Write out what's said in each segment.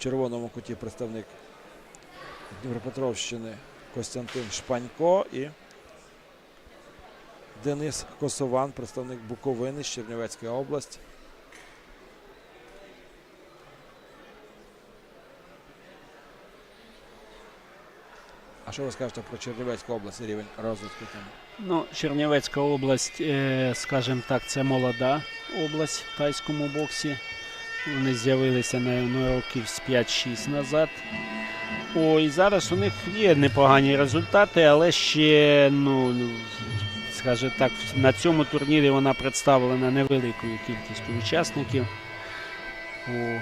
червоному куті представник Дніпропетровщини Костянтин Шпанько і Денис Косован, представник Буковини з Чернівецької області. А що ви скажете про Чернівецьку область і рівень розвитку? Ну, Чернівецька область, е, скажімо так, це молода область в тайському боксі. Вони з'явилися на років з 5-6 назад. О, зараз у них є непогані результати, але ще, ну, ну, скажімо так, на цьому турнірі вона представлена невеликою кількістю учасників. О,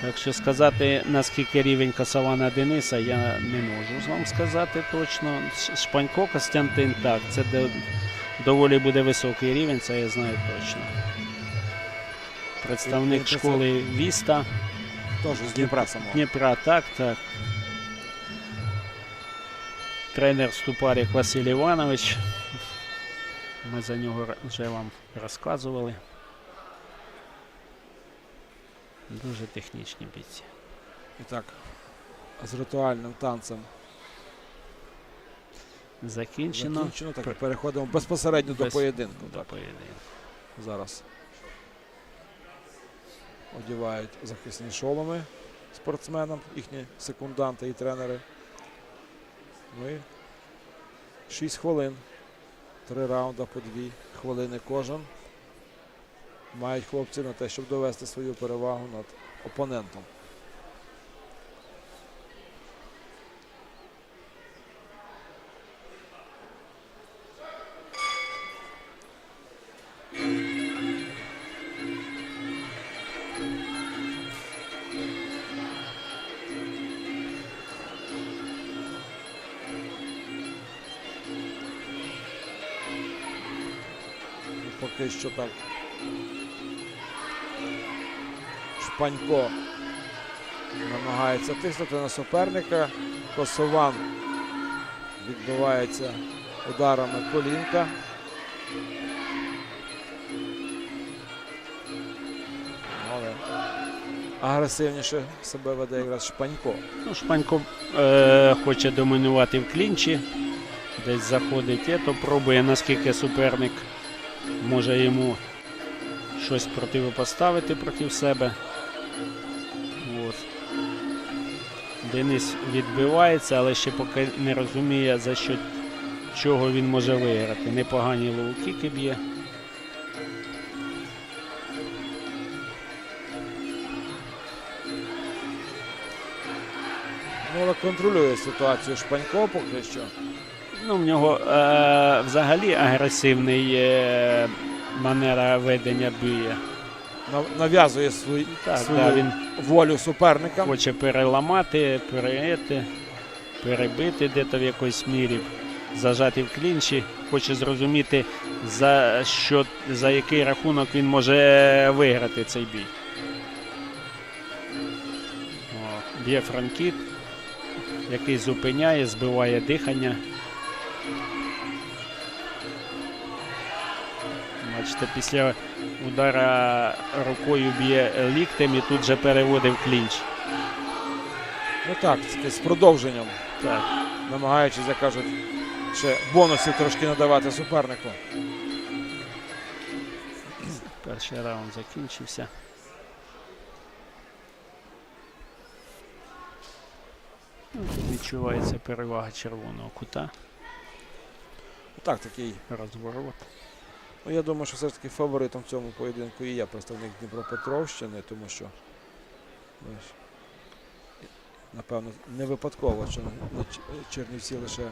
так що сказати, наскільки рівень Касавана Дениса, я не можу вам сказати точно. Шпанько Костянтин, так, це доволі буде високий рівень, це я знаю точно. Представник школи Віста Теж з Дніпра самого. Дніпра, так, так. Тренер Ступарік Василь Іванович. Ми за нього вже вам розказували. Дуже технічні бійці. І так, з ритуальним танцем Закінчено. закінчено. Так, переходимо безпосередньо до поєдинку. До Так, поєдинку. зараз одягають захисні шоломи спортсменам, їхні секунданти і тренери. Ну і 6 хвилин. Три раунди по дві хвилини кожен. Мають хлопці на те, щоб довести свою перевагу над опонентом. Поки що так. Шпанько намагається тиснути на суперника. Косован відбивається ударами колінка. Але агресивніше себе веде якраз Шпанько. Ну, Шпанько е, хоче домінувати в клінчі. Десь заходить, то пробує, наскільки суперник може йому щось противопоставити проти себе. От. Денис відбивається, але ще поки не розуміє, за що чого він може виграти. Непогані лоу-кіки б'є. Ну, але контролює ситуацію Шпанько поки що. Ну, в нього е, взагалі агресивний е, манера ведення б'є. Нав'язує свій, Так, свою да, він волю суперникам. хоче переламати, перети, перебити де-то в якійсь мірі, зажати в клінчі, хоче зрозуміти, за, що, за який рахунок він може виграти цей бій. Б'є франкіт, який зупиняє, збиває дихання. Бачите, після удара рукою б'є ліктем і тут же переводить в клінч. Ну так, з продовженням, Так. намагаючись, як кажуть, ще бонусів трошки надавати супернику. Перший раунд закінчився. Ну, Відчувається перевага червоного кута. Так, такий. Розворот. Ну, я думаю, що все ж таки фаворитом в цьому поєдинку і є представник Дніпропетровщини, тому що ну, напевно не випадково, що Чернівці лише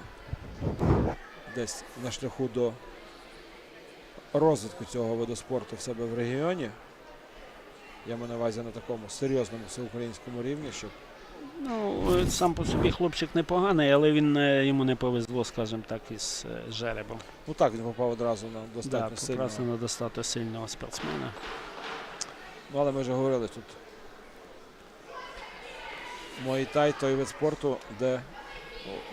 десь на шляху до розвитку цього виду спорту в себе в регіоні. Я маю на увазі на такому серйозному всеукраїнському рівні, щоб Ну, сам по собі хлопчик непоганий, але він е, йому не повезло, скажімо так, із е, жеребом. ну так він попав одразу на Да, сильного. на достатньо сильного спортсмена. Ну, але ми вже говорили тут. Муайтай той вид спорту, де,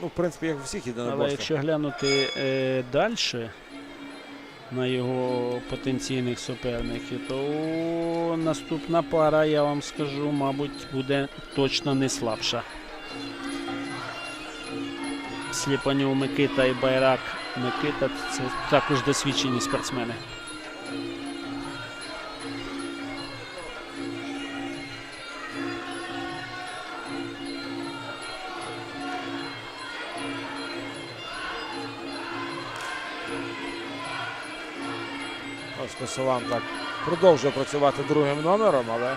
ну, в принципі, як у всіх Але єдиноборствах. якщо глянути е, далі, на його потенційних суперників, то наступна пара, я вам скажу, мабуть, буде точно не слабша. Сліпанів Микита і Байрак Микита це також досвідчені спортсмени. Ось Косован так продовжує працювати другим номером, але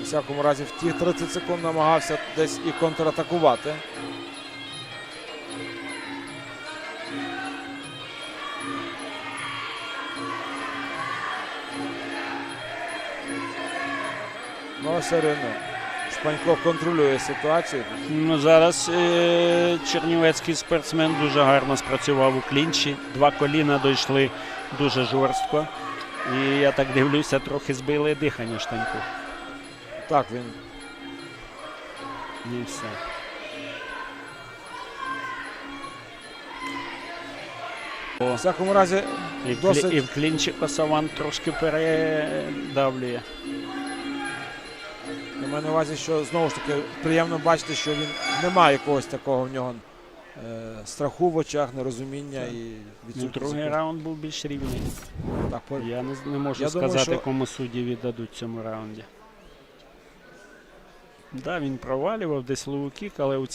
у всякому разі в ті 30 секунд намагався десь і контратакувати. Ну, все рівно. Шпанько контролює ситуацію. Ну, зараз е- чернівецький спортсмен дуже гарно спрацював у клінчі. Два коліна дійшли дуже жорстко. І я так дивлюся, трохи збили дихання штаньку. Так, він І все. у всякому разі І в, Досить- і в клінчі Косован трошки передавлює. Маю на увазі, що знову ж таки приємно бачити, що він немає якогось такого в нього е, страху в очах, нерозуміння і Ну, другий раунд був більш рівний. Так, по- Я не, не можу Я думаю, сказати, що- кому судді віддадуть в цьому раунді. Да, він провалював десь лоу-кік, але о,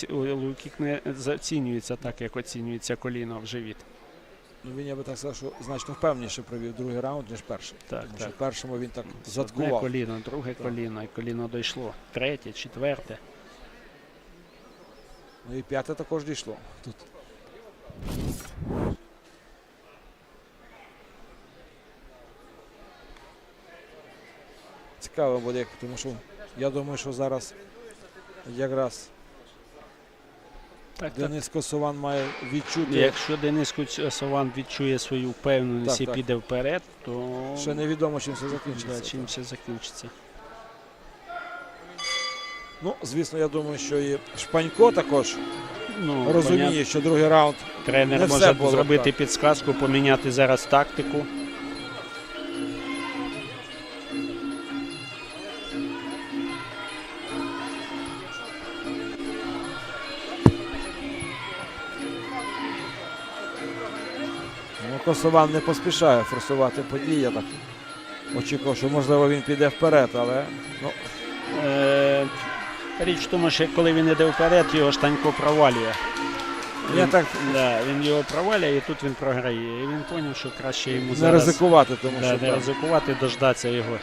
не оцінюється так, як оцінюється коліно в живіт. Ну, він, я би так сказав, що значно впевненіше провів другий раунд, ніж перший. Так, Тому що в першому він так Одне заткував. коліно, друге Так. коліно, і коліно дійшло. Третє, четверте. Ну і п'яте також дійшло. Тут. Цікаво буде, як- тому що я думаю, що зараз якраз Так. Денис Косован має відчути. Якщо Денис Куцьосован відчує свою впевненість Так, і так. піде вперед, то Ще невідомо, чим все да, закінчиться. чим все закінчиться. Ну, звісно, я думаю, що і Шпанько також Ну, розуміє, понятно, що другий раунд тренер не все може було зробити так. підсказку, поміняти зараз тактику. Косован не поспішає форсувати події. Я так очікував, що можливо він піде вперед, але ну, Е, річ в тому, що коли він іде вперед, його штанько провалює. я Він, так да, він його провалює і тут він програє. І він зрозумів, що краще йому не зараз ризикувати, тому да, що не так. ризикувати, дождатися його.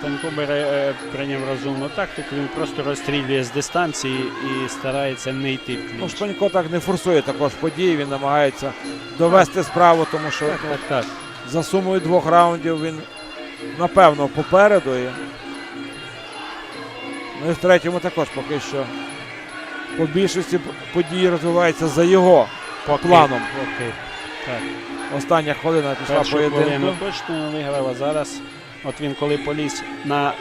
Штанько бере, е, прийняв розумну тактику, він просто розстрілює з дистанції і старається не йти в Ну, клінч. Шпанько так не форсує також події, він намагається довести справу, тому що Так, так, так. за сумою двох раундів він напевно попереду. І... Ну і в третьому також поки що по більшості п- подій розвивається за його Поки, планом. Поки. Так. Остання хвилина пішла поєдинку. точно виграв, а зараз, от він коли поліз на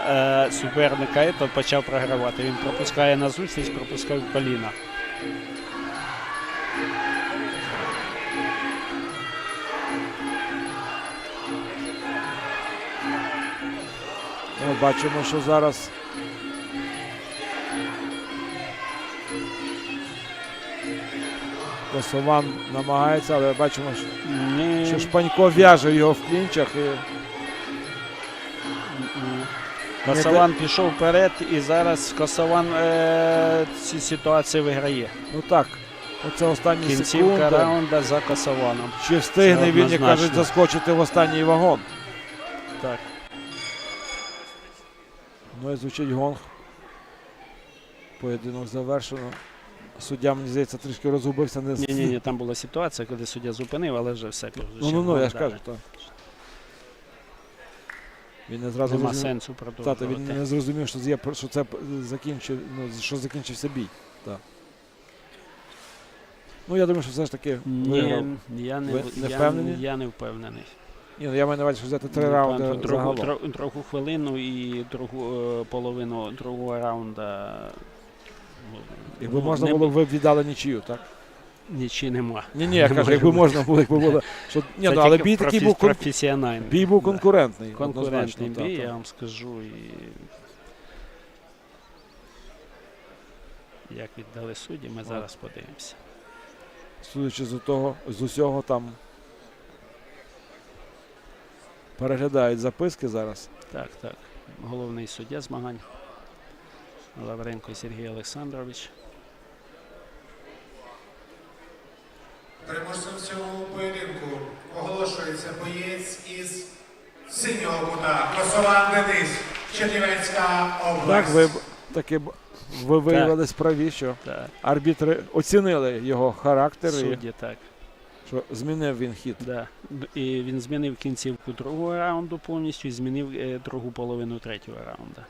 е, суперника, то почав програвати. Він пропускає на зустріч, пропускав коліна. Ми бачимо, що зараз Косован намагається, але бачимо, що- що Шпанько в'яже його в клінчах. І... Косован пішов вперед і зараз Косован е, ці ситуації виграє. Ну так, оце останні Кінцівка секунди. раунда за Косованом. Чи встигне він, як кажуть, заскочити в останній вагон? Так. Ну і звучить гонг. Поєдинок завершено. Суддя, мені здається, трішки розгубився. Ні, ні, ні, там була ситуація, коли суддя зупинив, але вже все. Ну, ну, ну, я ж кажу, так. Він не зразу Нема зрозумів- сенсу продовжувати. та він не зрозумів, що, є, що це закінчив, ну, що закінчився бій. Так. Ну, я думаю, що все ж таки виграв. Ні, я не, Ви не я, впевнені? я не впевнений. Ні, ну, я маю на увазі, що взяти три Ну, раунди другу, загалом. дро- другу хвилину і другу е, половину другого раунда Якби Ну, можна не- було, ви б віддали нічию, так? Нічі нема. Ні, ні, я кажу, якби можна було, якби було. Що, ні, Це ну, але бій такий був, кон- професіональний. бій був конкурентний. Конкурентний бій, я вам скажу. І... Як віддали судді, ми зараз подивимося. Судячи з того, з усього там переглядають записки зараз. Так, так. Головний суддя змагань. Лавренко Сергій Олександрович. Переможцем в цьому поєдинку оголошується боєць із синього кута Косован Денис, Чернівецька область. Так, ви б- таки б- ви виявились праві, що Так, арбітри оцінили його характер і судді, так. що змінив він хід. Да. Д- І він змінив кінцівку другого раунду повністю і змінив е, другу половину третього раунду.